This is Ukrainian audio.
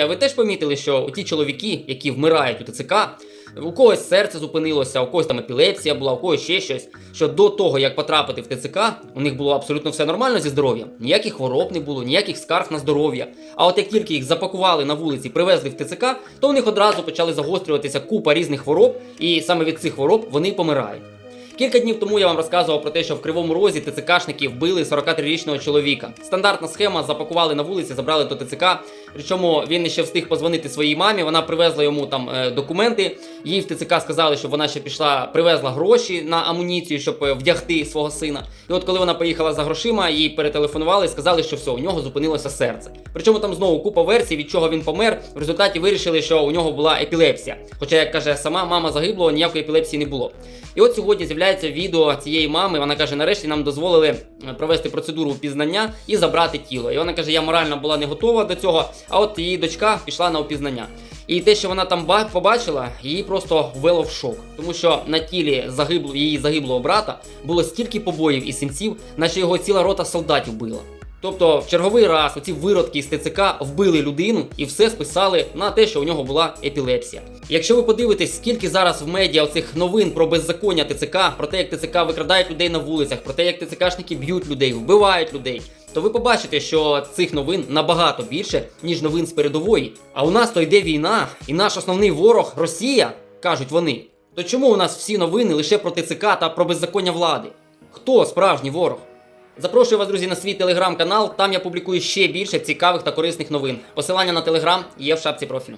А ви теж помітили, що ті чоловіки, які вмирають у ТЦК, у когось серце зупинилося, у когось там епілепсія була, у когось ще щось. Що до того, як потрапити в ТЦК, у них було абсолютно все нормально зі здоров'ям, ніяких хвороб не було, ніяких скарг на здоров'я. А от як тільки їх запакували на вулиці, привезли в ТЦК, то у них одразу почали загострюватися купа різних хвороб, і саме від цих хвороб вони помирають. Кілька днів тому я вам розказував про те, що в Кривому Розі ТЦКшники вбили 43-річного чоловіка. Стандартна схема запакували на вулиці, забрали до ТЦК. Причому він ще встиг позвонити своїй мамі. Вона привезла йому там е, документи. Їй в ТЦК сказали, що вона ще пішла, привезла гроші на амуніцію, щоб е, вдягти свого сина. І от коли вона поїхала за грошима, їй перетелефонували і сказали, що все, у нього зупинилося серце. Причому там знову купа версій, від чого він помер. В результаті вирішили, що у нього була епілепсія. Хоча, як каже сама мама загиблого, ніякої епілепсії не було. І от сьогодні з'являється відео цієї мами. Вона каже: нарешті нам дозволили е, провести процедуру впізнання і забрати тіло. І вона каже, я морально була не готова до цього. А от її дочка пішла на опізнання. І те, що вона там ба- побачила, її просто ввело в шок, тому що на тілі загибло її загиблого брата було стільки побоїв і синців, наче його ціла рота солдатів била. Тобто, в черговий раз оці виродки з ТЦК вбили людину і все списали на те, що у нього була епілепсія. Якщо ви подивитесь, скільки зараз в медіа оцих новин про беззаконня ТЦК, про те, як ТЦК викрадають людей на вулицях, про те, як ТЦКшники б'ють людей, вбивають людей, то ви побачите, що цих новин набагато більше, ніж новин з передової. А у нас то йде війна, і наш основний ворог Росія, кажуть вони. То чому у нас всі новини лише про ТЦК та про беззаконня влади? Хто справжній ворог? Запрошую вас, друзі, на свій телеграм-канал. Там я публікую ще більше цікавих та корисних новин. Посилання на телеграм є в шапці профілю.